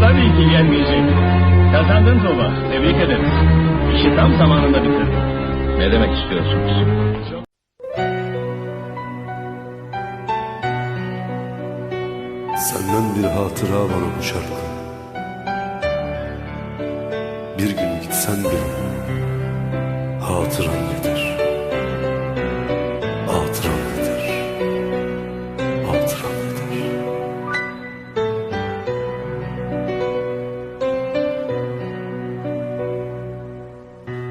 Tabii ki gelmeyecek. Kazandın Tuğba. Tebrik ederim. İşi tam zamanında bitirdin. Ne demek istiyorsunuz? Senden bir hatıra bana bu şarkı Bir gün gitsen bile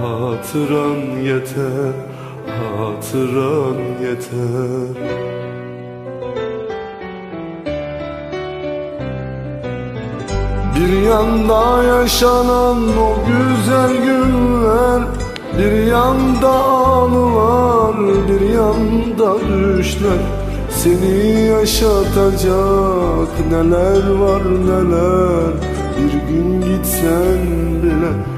hatıran yeter Hatıran yeter. Bir yanda yaşanan o güzel günler Bir yanda anılar bir yanda düşler. Seni yaşatacak neler var neler Bir gün gitsen bile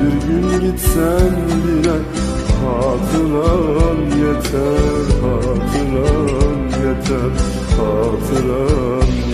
Bir gün gitsen bile hatıran yeter Hatıran yeter, hatıran yeter